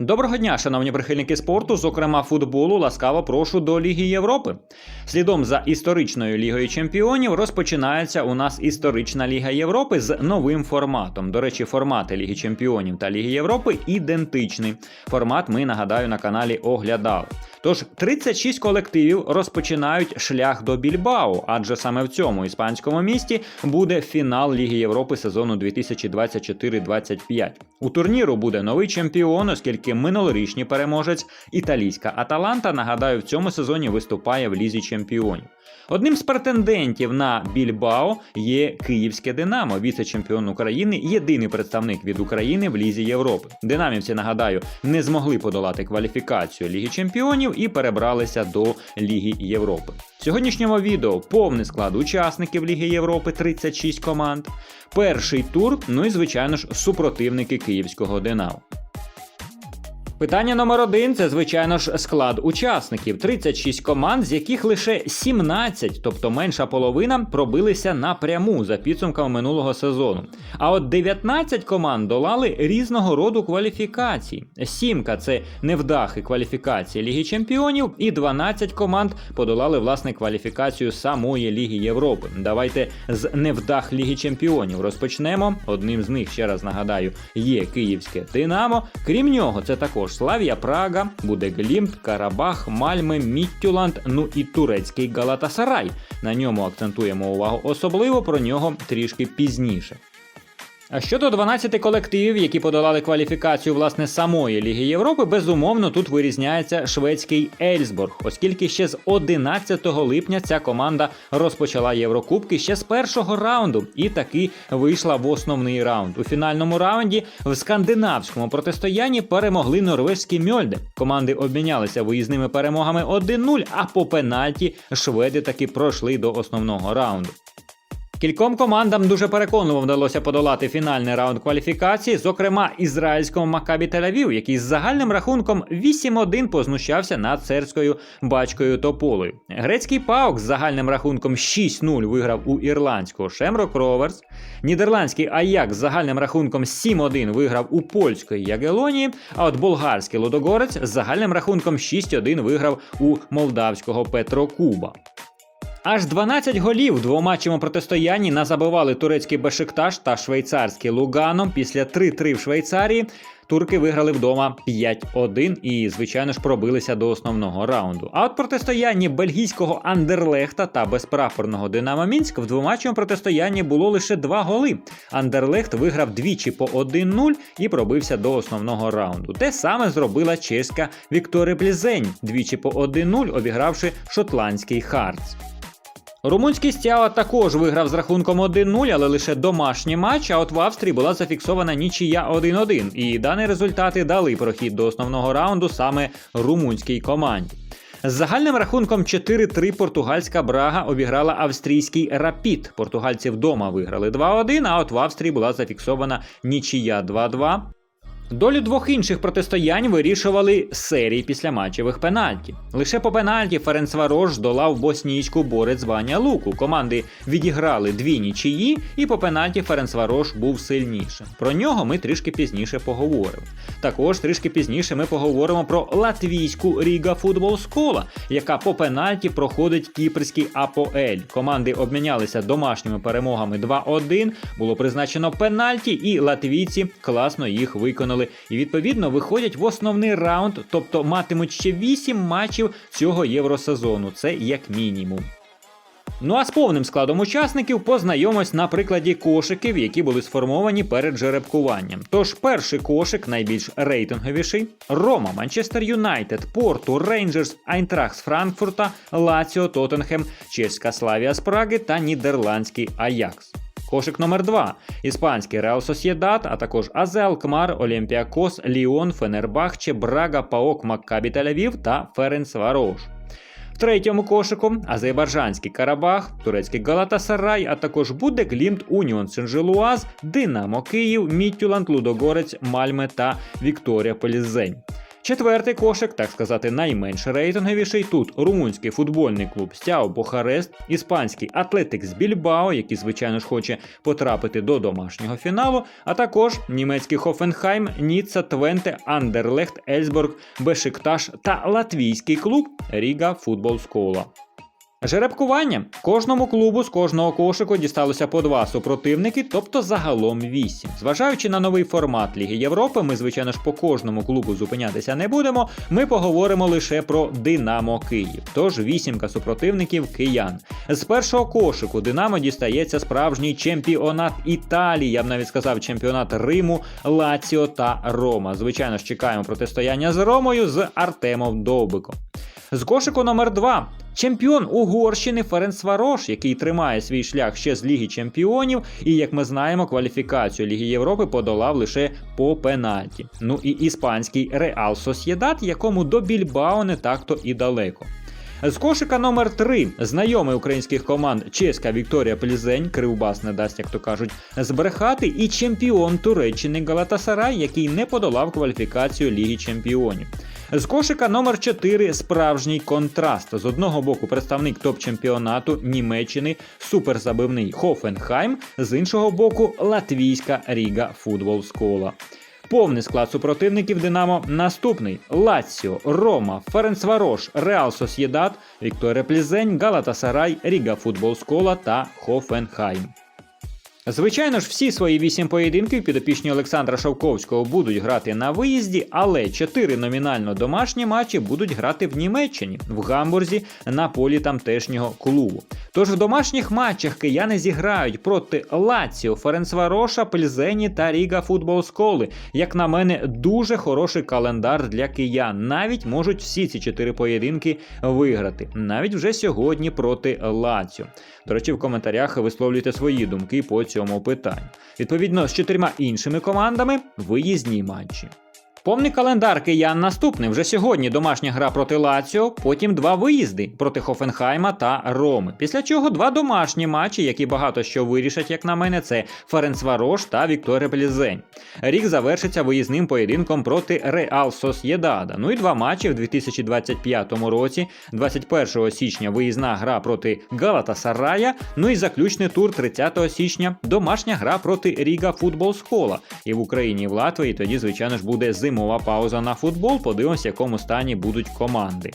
Доброго дня, шановні прихильники спорту, зокрема футболу, ласкаво прошу до Ліги Європи. Слідом за історичною Лігою Чемпіонів розпочинається у нас історична Ліга Європи з новим форматом. До речі, формати Ліги Чемпіонів та Ліги Європи ідентичні. Формат ми нагадаю на каналі оглядали. Тож 36 колективів розпочинають шлях до Більбао, адже саме в цьому іспанському місті буде фінал Ліги Європи сезону 2024-25. У турніру буде новий чемпіон, оскільки минулорічний переможець італійська Аталанта, нагадаю, в цьому сезоні виступає в лізі чемпіонів. Одним з претендентів на Більбао є Київське Динамо, віце-чемпіон України, єдиний представник від України в Лізі Європи. Динамівці, нагадаю, не змогли подолати кваліфікацію Ліги Чемпіонів і перебралися до Ліги Європи. В сьогоднішньому відео повний склад учасників Ліги Європи 36 команд. Перший тур, ну і звичайно ж супротивники київського Динамо. Питання номер один це, звичайно ж, склад учасників. 36 команд, з яких лише 17, тобто менша половина, пробилися напряму за підсумками минулого сезону. А от 19 команд долали різного роду кваліфікацій. Сімка це невдахи кваліфікації Ліги Чемпіонів, і 12 команд подолали власне кваліфікацію самої Ліги Європи. Давайте з невдах Ліги Чемпіонів розпочнемо. Одним з них, ще раз нагадаю, є Київське Динамо. Крім нього, це також Славія Прага, буде Глімт, Карабах, Мальми, Міттюланд, ну і турецький Галатасарай. На ньому акцентуємо увагу особливо про нього трішки пізніше. А щодо 12 колективів, які подолали кваліфікацію власне самої Ліги Європи, безумовно тут вирізняється шведський Ельсборг, оскільки ще з 11 липня ця команда розпочала Єврокубки ще з першого раунду і таки вийшла в основний раунд. У фінальному раунді в скандинавському протистоянні перемогли норвезькі Мьольде. Команди обмінялися виїзними перемогами 1-0, а по пенальті шведи таки пройшли до основного раунду. Кільком командам дуже переконливо вдалося подолати фінальний раунд кваліфікації, зокрема ізраїльському Макабі Тель-Авів, який з загальним рахунком 8-1 познущався над сербською бачкою Тополою. Грецький Паук з загальним рахунком 6-0 виграв у ірландського Шемрок Роверс. Нідерландський Аяк з загальним рахунком 7-1 виграв у польської Ягелонії. А от болгарський Лодогорець з загальним рахунком 6-1 виграв у молдавського Петрокуба. Аж 12 голів в двоматчому протистоянні назабивали турецький Бешикташ та швейцарський Лугано. Після 3-3 в Швейцарії турки виграли вдома 5-1 і, звичайно ж, пробилися до основного раунду. А от протистоянні бельгійського Андерлехта та безпрапорного Динамо Мінськ в двоматчому протистоянні було лише два голи. Андерлехт виграв двічі по 1-0 і пробився до основного раунду. Те саме зробила чеська Вікторія Плізень, двічі по 1-0, обігравши шотландський Хартс. Румунський Стява також виграв з рахунком 1-0, але лише домашній матч. А от в Австрії була зафіксована нічия 1-1. І дані результати дали прохід до основного раунду саме румунській команді. З загальним рахунком 4-3 португальська Брага обіграла австрійський Рапід. Португальці вдома виграли 2-1, а от в Австрії була зафіксована нічия 2-2. Долю двох інших протистоянь вирішували серії післяматчевих пенальті. Лише по пенальті Ференцварош долав боснійську борець Ваня Луку. Команди відіграли дві нічиї, і по пенальті Ференцварош був сильнішим. Про нього ми трішки пізніше поговоримо. Також трішки пізніше ми поговоримо про латвійську Ріга Футбол Скола, яка по пенальті проходить кіпрський АПОЕЛь. Команди обмінялися домашніми перемогами 2-1. Було призначено пенальті, і латвійці класно їх виконали і відповідно виходять в основний раунд, тобто матимуть ще 8 матчів цього євросезону. Це як мінімум. Ну а з повним складом учасників познайомимось на прикладі кошиків, які були сформовані перед жеребкуванням. Тож перший кошик, найбільш рейтинговіший: Рома, Манчестер Юнайтед, Порту, Рейнджерс, Айнтрах з Франкфурта, Лаціо, Тоттенхем, Чеська Славія з Праги та Нідерландський Аякс. Кошик номер 2 Іспанський Реал Сосєдат, а також Азел, Кмар, Олімпіакос, Ліон, Фенербахче, Брага, Паок, Маккабі Тель-Авів та Ференц Варош. В третьому кошику Азербайджанський Карабах, турецький Галатасарай, а також буде Глімт Уніон Сен-Желуаз, Динамо Київ, Міттюланд, Лудогорець, Мальме та Вікторія Полізень. Четвертий кошик, так сказати, найменш рейтинговіший. Тут румунський футбольний клуб Стяо Бухарест, іспанський атлетик з Більбао, який, звичайно ж, хоче потрапити до домашнього фіналу, а також німецький Хофенхайм, Ніцца, Твенте, Андерлехт, Ельсборг, Бешикташ та латвійський клуб Ріга Футбол Скола. Жеребкування кожному клубу з кожного кошику дісталося по два супротивники, тобто загалом вісім. Зважаючи на новий формат Ліги Європи, ми, звичайно ж, по кожному клубу зупинятися не будемо. Ми поговоримо лише про Динамо Київ. Тож вісімка супротивників киян. З першого кошику Динамо дістається справжній чемпіонат Італії. Я б навіть сказав чемпіонат Риму, Лаціо та Рома. Звичайно ж, чекаємо протистояння з Ромою з Артемом Довбиком. З кошику номер 2 Чемпіон Угорщини Ференцварош, який тримає свій шлях ще з Ліги Чемпіонів, і як ми знаємо, кваліфікацію Ліги Європи подолав лише по пенальті. Ну і іспанський Реал Сосєдат, якому до Більбао не так-то і далеко. З кошика номер 3 знайомий українських команд чеська Вікторія Плізень, Кривбас не дасть, як то кажуть, збрехати, і чемпіон Туреччини Галатасарай, який не подолав кваліфікацію Ліги Чемпіонів. З кошика номер 4 справжній контраст. З одного боку представник топ-чемпіонату Німеччини суперзабивний Хофенхайм, з іншого боку латвійська Ріга Футбол Скола. Повний склад супротивників Динамо наступний: Лаціо, Рома, Ференцварош, Реал Сосєдат, Вікторія Плізень, Галатасарай, Ріга Футбол Скола та Хофенхайм. Звичайно ж, всі свої вісім поєдинків підопічні Олександра Шовковського будуть грати на виїзді, але чотири номінально домашні матчі будуть грати в Німеччині, в Гамбурзі на полі тамтешнього клубу. Тож в домашніх матчах кияни зіграють проти Лаціо, Ференцвароша, Пльзені та Ріга Футбол Сколи. Як на мене, дуже хороший календар для киян. Навіть можуть всі ці чотири поєдинки виграти. Навіть вже сьогодні проти Лаціо. До речі, в коментарях висловлюйте свої думки по цьому питанню. Відповідно з чотирма іншими командами виїзні матчі. Повний календар киян наступний. Вже сьогодні домашня гра проти Лаціо, потім два виїзди проти Хофенхайма та Роми. Після чого два домашні матчі, які багато що вирішать, як на мене, це Ференцварош та Вікторія Плізень. Рік завершиться виїзним поєдинком проти Реал Сосєдада. Ну і два матчі в 2025 році. 21 січня виїзна гра проти Галата Сарая. Ну і заключний тур 30 січня. Домашня гра проти Ріга Футбол Скола. І в Україні і в Латвії тоді, звичайно ж, буде зимова пауза на футбол. Подивимось, в якому стані будуть команди.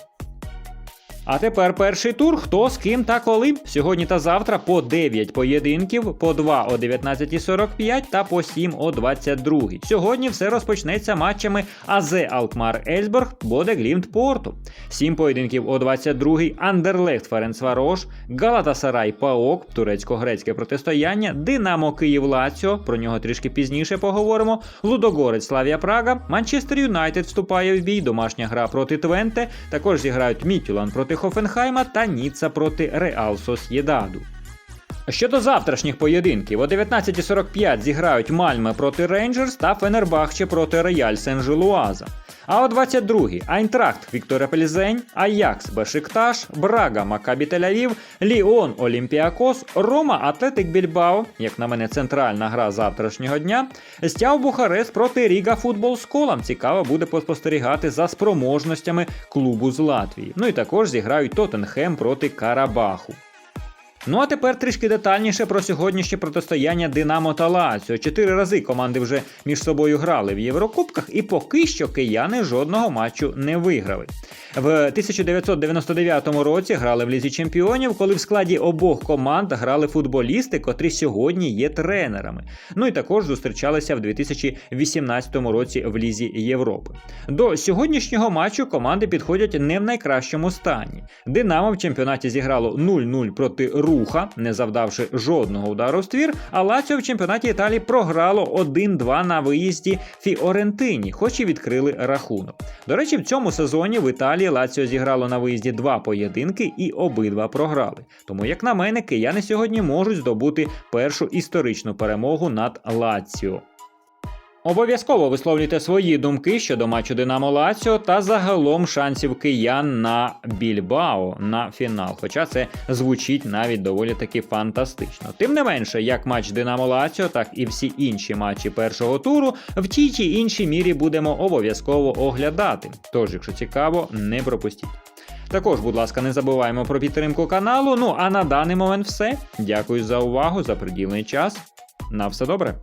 А тепер перший тур. Хто з ким та коли. Сьогодні та завтра по 9 поєдинків, по 2 о 19.45 та по 7 о 22. Сьогодні все розпочнеться матчами АЗ Алкмар Ельсберг, Боде Глімт Порту. 7 поєдинків о 22 Андерлехт Ференцварош, Галатасарай Паок, турецько-грецьке протистояння, Динамо Київ Лаціо, про нього трішки пізніше поговоримо. Лудогорець Славія Прага, Манчестер Юнайтед вступає в бій, домашня гра проти Твенте. Також зіграють Мітюлан проти Хофенхайма та Ніцца проти Реал Сосєдаду. Щодо завтрашніх поєдинків, о 19.45 зіграють Мальме проти Рейнджерс та Фенербахче проти Реаль Сен-Желуаза. А о 22-й Айнтрахт Вікторія Пельзень, Аякс Бешикташ, Брага Макабі Тель-Авів, Ліон Олімпіакос, Рома Атлетик Більбао, як на мене, центральна гра завтрашнього дня. Стяв Бухарест проти Ріга Футбол з колом. Цікаво буде поспостерігати за спроможностями клубу з Латвії. Ну і також зіграють Тоттенхем проти Карабаху. Ну а тепер трішки детальніше про сьогоднішнє протистояння Динамо та Лаціо. Чотири рази команди вже між собою грали в Єврокубках, і поки що кияни жодного матчу не виграли. В 1999 році грали в Лізі Чемпіонів, коли в складі обох команд грали футболісти, котрі сьогодні є тренерами. Ну і також зустрічалися в 2018 році в Лізі Європи. До сьогоднішнього матчу команди підходять не в найкращому стані. Динамо в чемпіонаті зіграло 0-0 проти Руха, не завдавши жодного удару в ствір, а Лаціо в чемпіонаті Італії програло 1-2 на виїзді Фіорентині, хоч і відкрили рахунок. До речі, в цьому сезоні в Італії Лаціо зіграло на виїзді два поєдинки і обидва програли. Тому, як на мене, кияни сьогодні можуть здобути першу історичну перемогу над Лаціо. Обов'язково висловлюйте свої думки щодо матчу Динамо Лаціо та загалом шансів киян на Більбао на фінал. Хоча це звучить навіть доволі таки фантастично. Тим не менше, як матч Динамо Лаціо, так і всі інші матчі першого туру в тій чи іншій мірі будемо обов'язково оглядати. Тож, якщо цікаво, не пропустіть. Також, будь ласка, не забуваємо про підтримку каналу. Ну а на даний момент все. Дякую за увагу, за приділений час. На все добре.